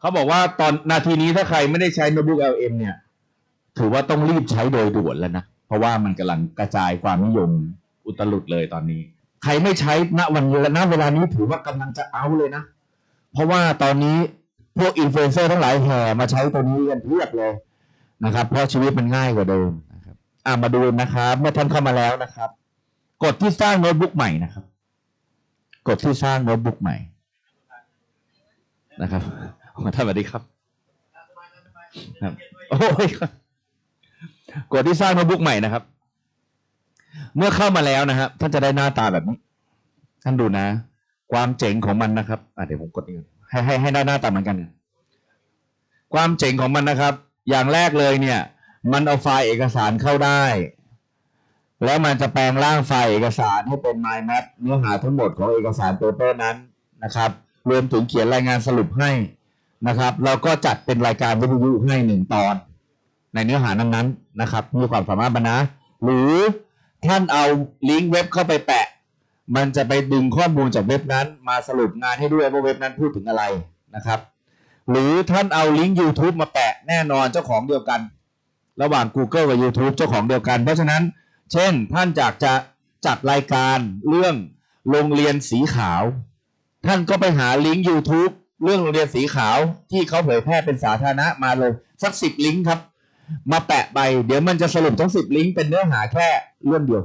เขาบอกว่าตอนนาทีนี้ถ้าใครไม่ได้ใช้โน้ตบุ๊ก LM เนี่ย ถือว่าต้องรีบใช้โดยด่วนแล้วนะ เพราะว่ามันกำลังกระจายความนิยมอุตลุดเลยตอนนี้ ใครไม่ใช้ณวันณเวลานี้ถือว่ากำลังจะเอาเลยนะ เพราะว่าตอนนี้พวกอินฟลูเอนเซอร์ทั้งหลายแห่มาใช้ตัวนี้กันเพียบเลยนะครับ เพราะชีวิตมันง่ายกว่าเดิมนะครับอ่ามาดูนะครับ เมื่อท่านเข้ามาแล้วนะครับ กดที่สร้างโน้ตบุ๊กใหม่นะครับ กดที่สร้างโน้ตบุ๊กใหม่นะครับ ท่านสวัสดีครับครับโอ้ยกดที่สร้างโน้ตบุ๊กใหม่นะครับ เมื่อเข้ามาแล้วนะครับท่านจะได้หน้าตาแบบนี้ ท่านดูนะ ความเจ๋งของมันนะครับอะเดี๋ยวผมกดนี่ก่อนให้ให้ให้ได้หน้าตาเหมือนกัน ความเจ๋งของมันนะครับ อย่างแรกเลยเนี่ย มันเอาไฟล์เอกสารเข้าได้ แล้วมันจะแปลงร่างไฟล์เอกสารให้เป็น mind map เนื้อหาทั้งหมดของเอกสารเปเปอร์นั้นนะครับ รวมถึงเขียนรายงานสรุปให้ นะครับแล้วก็จัดเป็นรายการวิทยุให้หนึ่งตอน ในเนื้อหานั้นๆนะครับมีความสามารถบรรนะ หรือท่านเอาลิงก์เว็บเข้าไปแปะ มันจะไปดึงข้อมูลจากเว็บนั้น มาสรุปงานให้ด้วยว่าเว็บนั้นพูดถึงอะไรนะครับ หรือท่านเอาลิงก์ YouTube มาแปะแน่นอนเจ้าของเดียวกัน ระหว่าง Google กับ YouTube เจ้าของเดียวกัน เพราะฉะนั้น เช่นท่านอยากจะจัดรายการเรื่องโรงเรียนสีขาว ท่านก็ไปหาลิงก์ YouTube เรื่องโรงเรียนสีขาวที่เขาเผยแพร่เป็นสาธารณะมาเลยสักสิบลิงก์ครับ มาแปะไป เดี๋ยวมันจะสรุปทั้งสิบลิงก์เป็นเนื้อหาแค่เรื่องเดียว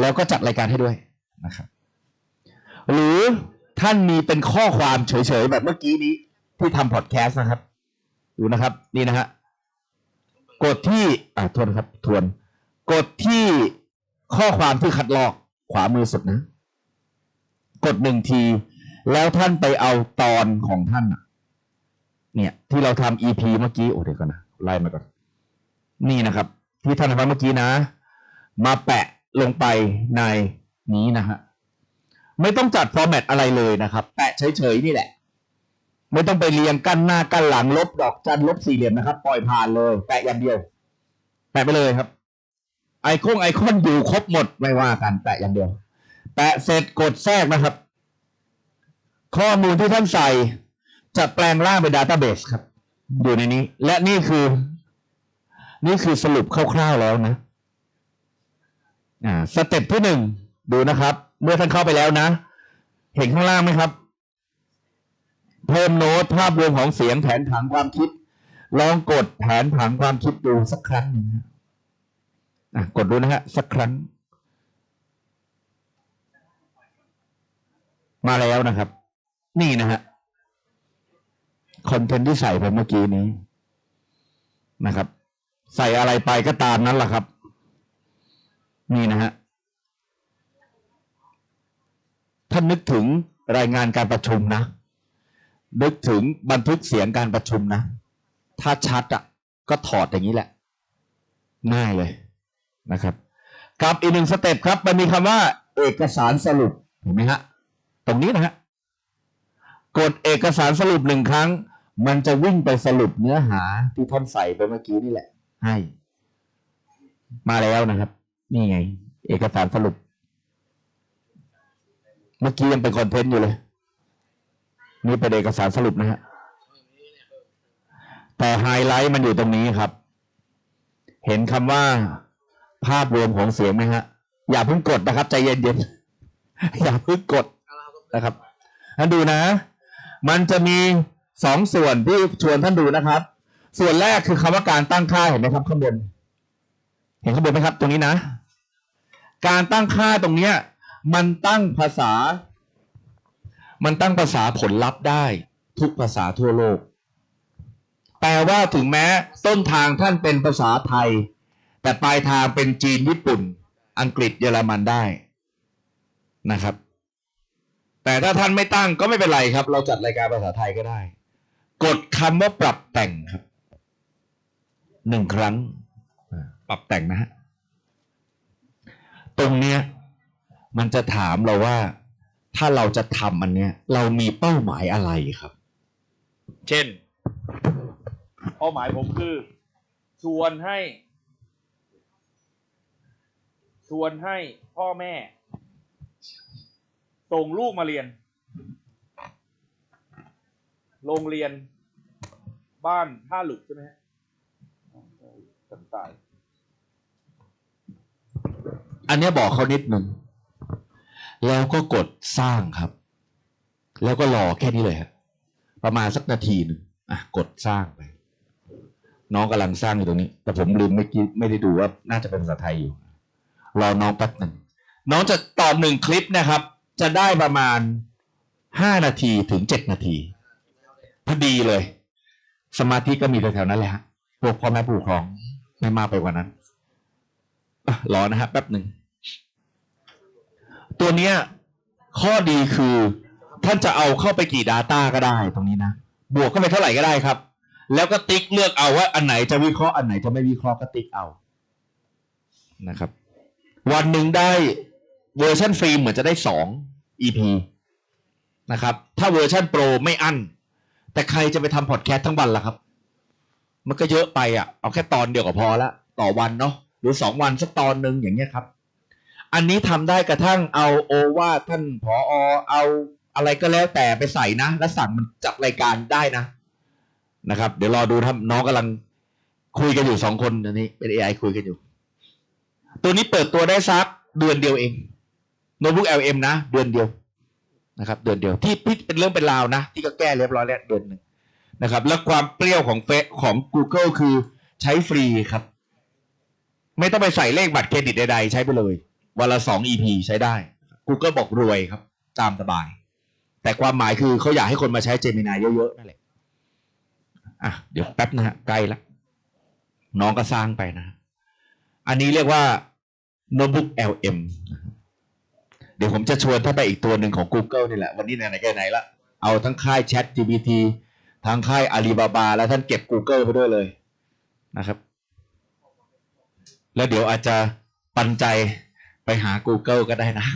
แล้วก็จัดรายการให้ด้วยนะครับ หรือท่านมีเป็นข้อความเฉยๆ แบบเมื่อกี้นี้ที่ทำพอดแคสต์นะครับ ดูนะครับ นี่นะฮะกดที่อ่าทวนครับ ทวน กดที่ข้อความที่คัดลอกขวามือสุดนะ กดหนึ่งที แล้วท่านไปเอาตอนของท่านเนี่ย ที่เราทำ EP เมื่อกี้โอ้เดี๋ยวก่อนนะไล่มาก่อน นี่นะครับ ที่ท่านทำเมื่อกี้นะ มาแปะลงไปในนี้นะฮะไม่ต้องจัดฟอร์แมตอะไรเลยนะครับ แปะเฉยๆนี่แหละ ไม่ต้องไปเรียงกั้นหน้ากั้นหลังลบดอกจันลบสี่เหลี่ยมนะครับ ปล่อยผ่านเลย แปะอย่างเดียว แปะไปเลยครับ ไอคอนไอคอนอยู่ครบหมดไม่ว่ากัน แปะอย่างเดียว แปะเสร็จกดแทรกนะครับ ข้อมูลที่ท่านใส่จะแปลงร่างเป็นดัตต้าเบสครับ อยู่ในนี้ และนี่คือ นี่คือสรุปคร่าวๆแล้วนะอ่าสเต็ปที่หนึ่งดูนะครับ เมื่อท่านเข้าไปแล้วนะ เห็นข้างล่างไหมครับ เพิ่มโน้ตภาพรวมของเสียงแผนผังความคิด ลองกดแผนผังความคิดดูสักครั้งหนึ่งนะอะกดดูนะฮะสักครั้ง มาแล้วนะครับ นี่นะฮะคอนเทนต์ที่ใส่ไปเมื่อกี้นี้นะครับ ใส่อะไรไปก็ตามนั้นแหละครับ นี่นะฮะท่านนึกถึงรายงานการประชุมนะ นึกถึงบันทึกเสียงการประชุมนะ ถ้าชัดอะ ก็ถอดอย่างนี้แหละ ง่ายเลยนะครับกับอีกหนึ่งสเต็ปครับ มันมีคำว่า เอกสารสรุปเห็นไหมฮะ ตรงนี้นะฮะ กดเอกสารสรุปหนึ่งครั้ง มันจะวิ่งไปสรุปเนื้อหาที่ท่านใส่ไปเมื่อกี้นี่แหละ ให้ มาแล้วนะครับ นี่ไง เอกสารสรุป เมื่อกี้ยังเป็นคอนเทนต์อยู่เลย นี่เป็นเอกสารสรุปนะฮะแต่ไฮไลท์มันอยู่ตรงนี้ครับ เห็นคำว่า ภาพรวมของเสียงไหมฮะ อย่าเพิ่งกดนะครับ ใจเย็นๆอย่าเพิ่งกดนะครับท่านดูนะ มันจะมีสองส่วนที่ชวนท่านดูนะครับ ส่วนแรกคือคำว่าการตั้งค่าเห็นไหมครับข้างบน เห็นข้างบนไหมครับ ตรงนี้นะ การตั้งค่าตรงเนี้ย มันตั้งภาษา มันตั้งภาษาผลลัพธ์ได้ ทุกภาษาทั่วโลก แปลว่าถึงแม้ต้นทางท่านเป็นภาษาไทย แต่ปลายทางเป็นจีนญี่ปุ่น อังกฤษเยอรมันได้นะครับ แต่ถ้าท่านไม่ตั้งก็ไม่เป็นไรครับ เราจัดรายการภาษาไทยก็ได้ กดคำว่าปรับแต่งครับหนึ่งครั้ง ปรับแต่งนะฮะตรงเนี้ยมันจะถามเราว่า ถ้าเราจะทำอันเนี้ย เรามีเป้าหมายอะไรครับ เช่น เป้าหมายผมคือ ชวนให้ ชวนให้พ่อแม่ ส่งลูกมาเรียน โรงเรียนบ้านท่าหลุกใช่ไหมฮะสันทรายอันเนี้ยบอกเขานิดหนึ่งแล้วก็กดสร้างครับ แล้วก็รอแค่นี้เลยครับประมาณสักนาทีหนึ่งอะกดสร้างไป น้องกำลังสร้างอยู่ตรงนี้ แต่ผมลืมไม่อกี้ไม่ได้ดูว่าน่าจะเป็นภาษาไทยอยู่ รอน้องแป๊บหนึ่งน้องจะตอนหนึ่งคลิปนะครับ จะได้ประมาณห้านาทีถึงเจ็ดนาทีพอดีเลย สมาธิก็มีแถวๆนั้นแหละฮะพวกพ่อแม่ผู้ปกครองไม่มากไปกว่านั้นอรอนะฮะแป๊บหนึ่ง ตัวเนี้ย ข้อดีคือ ท่านจะเอาเข้าไปกี่ Data ก็ได้ตรงนี้นะ บวกเข้าไปเท่าไหร่ก็ได้ครับ แล้วก็ติ๊กเลือกเอาว่า อันไหนจะวิเคราะห์อันไหนจะไม่วิเคราะห์ก็ติ๊กเอานะครับ วันหนึ่งได้ เวอร์ชันฟรีเหมือนจะได้สอง EP นะครับ ถ้าเวอร์ชันโปรไม่อั้น แต่ใครจะไปทำพอดแคสต์ทั้งวันล่ะครับ มันก็เยอะไปอะ เอาแค่ตอนเดียวก็พอละ ต่อวันเนาะ หรือสองวันสักตอนหนึ่งอย่างเงี้ยครับ อันนี้ทำได้กระทั่งเอาโอวาทท่านผอเอาอะไรก็แล้วแต่ไปใส่นะ แล้วสั่งมันจัดรายการได้นะ นะครับ เดี๋ยวรอดูทำน้องกำลังคุยกันอยู่สองคนอันนี้เป็น AI คุยกันอยู่ ตัวนี้เปิดตัวได้สักเดือนเดียวเองโน้ตบุ๊ก LM นะ เดือนเดียวนะครับ เดือนเดียวที่เป็นเรื่องเป็นราวนะ ที่ก็แก้เรียบร้อยแล้วเดือนหนึ่งนะครับ แล้วความเปรี้ยวของเฟซของ Google คือใช้ฟรีครับ ไม่ต้องไปใส่เลขบัตรเครดิตใดๆ ใช้ไปเลย วันละสอง EP ใช้ได้ Google บอกรวยครับ ตามสบาย แต่ความหมายคือเขาอยากให้คนมาใช้ Gemini เยอะๆนั่นแหละอะเดี๋ยวแป๊บนะฮะใกล้ละน้องก็สร้างไปนะ อันนี้เรียกว่า Notebook LM นะครับ เดี๋ยวผมจะชวนถ้านไปอีกตัวหนึ่งของ Google นี่แหละ วันนี้ไหนๆก็ไหนละ เอาทั้งค่าย Chat GPT ทั้งค่าย Alibaba แล้วท่านเก็บ Google ไปด้วยเลยนะครับ แล้วเดี๋ยวอาจจะปันใจไปหา Google ก็ได้นะ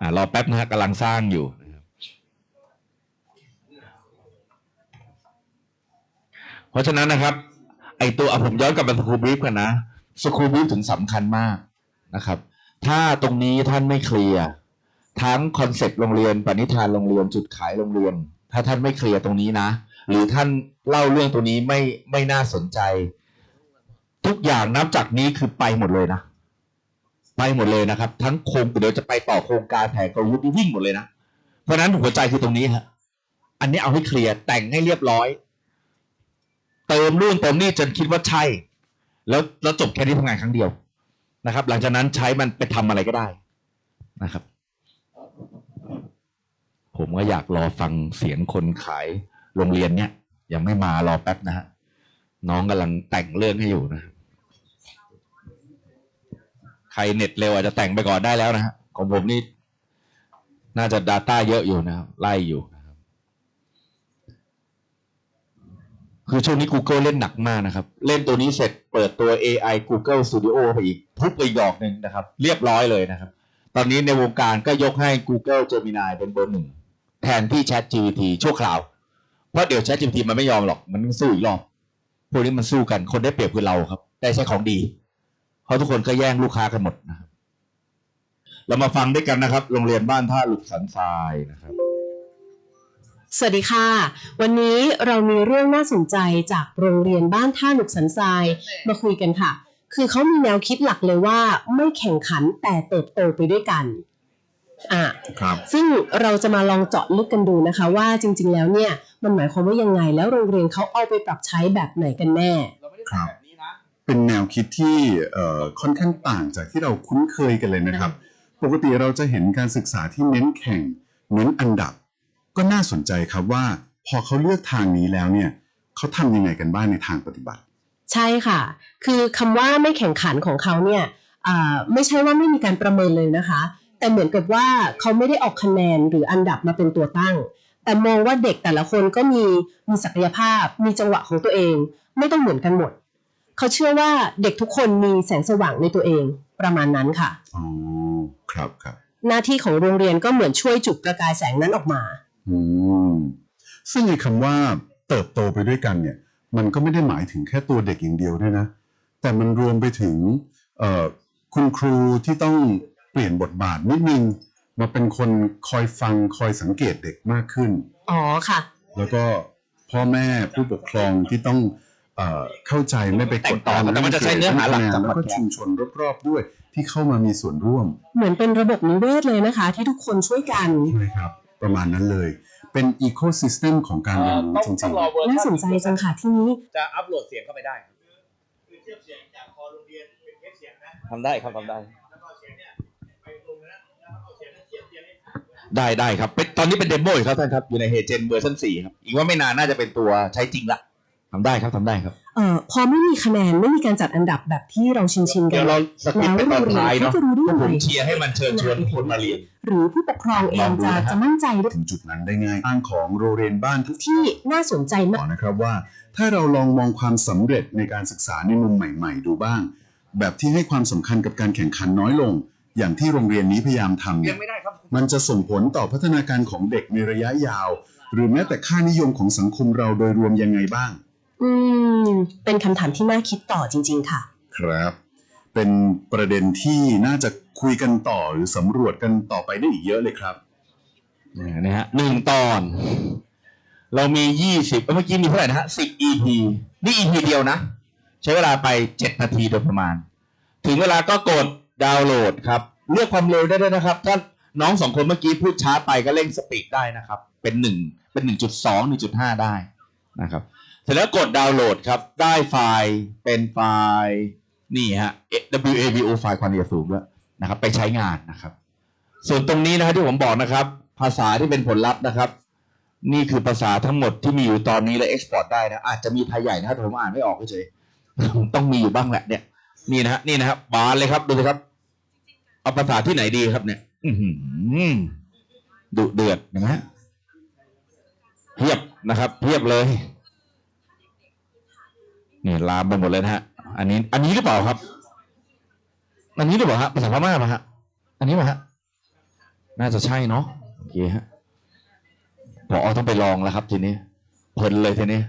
อ่ารอแป๊บนะฮะกำลังสร้างอยู่เพราะฉะนั้นนะครับ ไอตัวผมย้อนกลับมาสคูบีฟกันนะสคูบีฟถึงสำคัญมากนะครับ ถ้าตรงนี้ท่านไม่เคลียร์ทั้งคอนเซ็ปต์โรงเรียนปณิธานโรงเรียนจุดขายโรงเรียน ถ้าท่านไม่เคลียร์ตรงนี้นะ หรือท่านเล่าเรื่องตัวนี้ไม่ไม่น่าสนใจ ทุกอย่างนับจากนี้คือไปหมดเลยนะ ไปหมดเลยนะครับ ทั้งโครงเดี๋ยวจะไปต่อโครงการแผนกลยุทธ์นี่วิ่งหมดเลยนะเพราะนั้นหัวใจคือตรงนี้ฮะอันนี้เอาให้เคลียร์แต่งให้เรียบร้อย เติมนู่นเติมนี่จนคิดว่าใช่ แล้วแล้วจบแค่นี้ทำงานครั้งเดียว นะครับ หลังจากนั้นใช้มันไปทำอะไรก็ได้นะครับ ผมก็อยากรอฟังเสียงคนขายโรงเรียนเนี่ย ยังไม่มารอแป๊บนะฮะน้องกำลังแต่งเรื่องให้อยู่นะ ใครเน็ตเร็วอาจจะแต่งไปก่อนได้แล้วนะฮะของผมนี่ น่าจะ Data เยอะอยู่นะครับไล่อยู่นะ คือช่วงนี้ Google เล่นหนักมากนะครับ เล่นตัวนี้เสร็จเปิดตัว AI Google Studio ไปอีกทุบไปอีกดอกหนึ่งนะครับ เรียบร้อยเลยนะครับ ตอนนี้ในวงการก็ยกให้ Google Gemini เป็นเบอร์หนึ่งแทนที่ Chat GPT ชั่วคราว เพราะเดี๋ยว Chat GPT มันไม่ยอมหรอกมันต้องสู้อีกรอบพวกนี้มันสู้กันคนได้เปรียบคือเราครับ ได้ใช้ของดีเพราะทุกคนก็แย่งลูกค้ากันหมดนะครับเรามาฟังด้วยกันนะครับ โรงเรียนบ้านท่าหลุกสันทรายนะครับ สวัสดีค่ะ วันนี้เรามีเรื่องน่าสนใจจากโรงเรียนบ้านท่าหนุกสันทรายมาคุยกันค่ะ คือเขามีแนวคิดหลักเลยว่าไม่แข่งขันแต่เติบโตไปด้วยกันอะครับซึ่งเราจะมาลองเจาะลึกกันดูนะคะ ว่าจริง ๆ แล้วเนี่ยมันหมายความว่ายังไง แล้วโรงเรียนเขาเอาไปปรับใช้แบบไหนกันแน่เราไม่ได้แต่งแบบนี้นะเป็นแนวคิดที่เอ่อค่อนข้างต่างจากที่เราคุ้นเคยกันเลยนะครับ ปกติเราจะเห็นการศึกษาที่เน้นแข่งเน้นอันดับ ก็น่าสนใจครับว่า พอเขาเลือกทางนี้แล้วเนี่ยเขาทำยังไงกันบ้างในทางปฏิบัติ ใช่ค่ะ คือคำว่าไม่แข่งขันของเขาเนี่ยอ่าไม่ใช่ว่าไม่มีการประเมินเลยนะคะ แต่เหมือนกับว่าเขาไม่ได้ออกคะแนนหรืออันดับมาเป็นตัวตั้ง แต่มองว่าเด็กแต่ละคนก็มีมีศักยภาพ มีจังหวะของตัวเอง ไม่ต้องเหมือนกันหมด เขาเชื่อว่าเด็กทุกคนมีแสงสว่างในตัวเองประมาณนั้นค่ะอ๋อครับครับหน้าที่ของโรงเรียนก็เหมือนช่วยจุดประกายแสงนั้นออกมาอืม ซึ่งในคำว่าเติบโตไปด้วยกันเนี่ย มันก็ไม่ได้หมายถึงแค่ตัวเด็กอย่างเดียวด้วยนะ แต่มันรวมไปถึงเอ่อคุณครูที่ต้องเปลี่ยนบทบาทนิดนึงมาเป็นคนคอยฟังคอยสังเกตเด็กมากขึ้น อ๋อค่ะ แล้วก็พพ่อแม่ผู้ปกครองที่ต้องเอ่อเข้าใจไม่ไปกดดันแต่มันจะใช้เนื้อหาหลักจากแล้วก็ชุมชนรอบๆด้วยที่เข้ามามีส่วนร่วม เหมือนเป็นระบบนิเวศเลยนะคะ ที่ทุกคนช่วยกันใช่ครับ ประมาณนั้นเลย เป็นอีโค y ิสเต็มของการเรียนรู้ต้องจต้ริองงรอเวอร์น่าชัสนใจจังค่ะที่นี้จะอัพโหลดเสียงเข้าไปได้ทำได้ครับทำได้ได้ได้ครับเป็นตอนนี้เป็นเดโมอยู่ครับท่านครับอยู่ในเฮเจนเวอร์ชันสี่ครับอีกว่าไม่นานน่าจะเป็นตัวใช้จริงละ ทำได้ครับทำได้ครับเอ่อพอไม่มีคะแนนไม่มีการจัดอันดับแบบที่เราชินชินๆกัเดี๋ยนวเราสกิปไปตอนท้ายเนาะแล้วโรงเรียนเขาจะรู้ได้พวกผมยังไงเชียร์ให้มันเชิญชวนทุกคนมาเรียนหรือผู้ปกครองเอลองงดูจะนะฮะจะมั่นใจได้ถึงจุดนั้นได้ง่ายตั้งของโรงเรียนบ้านทุกที่น่าสนใจบมาอกกนะครับว่า ถ้าเราลองมองความสำเร็จในการศึกษาในมุมใหม่ ๆ ดูบ้าง แบบที่ให้ความสำคัญกับการแข่งขันน้อยลง อย่างที่โรงเรียนนี้พยายามทำยัเนี่งยไม่ได้ครับมันจะส่งผลต่อพัฒนาการของเด็กในระยะยาว หรือแม้แต่ค่านิยมของสังคมเราโดยรวมยังไงบ้าง อืม เป็นคำถามที่น่าคิดต่อจริง ๆ ค่ะ ครับ เป็นประเด็นที่น่าจะคุยกันต่อหรือสำรวจกันต่อไปได้อีกเยอะเลยครับเนี่ยนะฮะหนึ่งตอน เรามียี่สิบเมื่อกี้มีเท่าไหร่นะฮะสิบ EP นี่ EP เดียวนะ ใช้เวลาไปเจ็ดนาทีโดยประมาณ ถึงเวลาก็กดดาวน์โหลดครับ เลือกความเร็วได้ด้วยนะครับ ถ้าน้องสองคนเมื่อกี้พูดช้าไปก็เร่งสปีดได้นะครับ เป็นหนึ่งเป็นหนึ่งจุดสองหนึ่งจุดห้าได้นะครับ เสร็จแล้วกดดาวน์โหลดครับ ได้ไฟล์เป็นไฟล์นี่ฮะ WAVO ไฟล์ความละเอียดสูงด้วยนะครับ ไปใช้งานนะครับ ส่วนตรงนี้นะครับที่ผมบอกนะครับ ภาษาที่เป็นผลลัพธ์นะครับ นี่คือภาษาทั้งหมดที่มีอยู่ตอนนี้และเอ็กซ์พอร์ตได้นะอาจจะมีไทยใหญ่นะครับผมอ่านไม่ออกเฉยต้องมีอยู่บ้างแหละเนี่ยนี่นะฮะนี่นะครับบานเลยครับดูสิครับ เอาภาษาที่ไหนดีครับเนี่ย อืดุเดือดนะฮะเพียบนะครับเพียบเลย เนี่ยลามไปหมดเลยนะฮะ อันนี้ อันนี้หรือเปล่าครับ อันนี้หรือเปล่าฮะภาษาพม่าป่ะฮะ อันนี้ป่ะฮะ น่าจะใช่เนาะโอเคฮะพอต้องไปลองแล้วครับ ทีนี้เพลินเลยทีนี้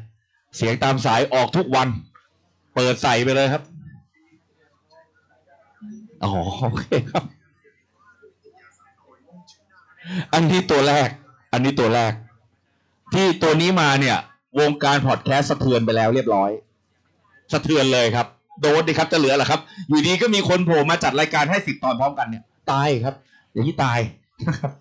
เสียงตามสายออกทุกวัน เปิดใส่ไปเลยครับอ๋อโอเคครับ อันที่ตัวแรก อันนี้ตัวแรก ที่ตัวนี้มาเนี่ย วงการพอดแคสต์สะเทือนไปแล้วเรียบร้อย สะเทือนเลยครับ โดนดิครับจะเหลือเหรอครับ อยู่ดีก็มีคนโผล่มาจัดรายการให้สิบตอนพร้อมกันเนี่ย ตายครับ อย่างนี้ตายนะครับ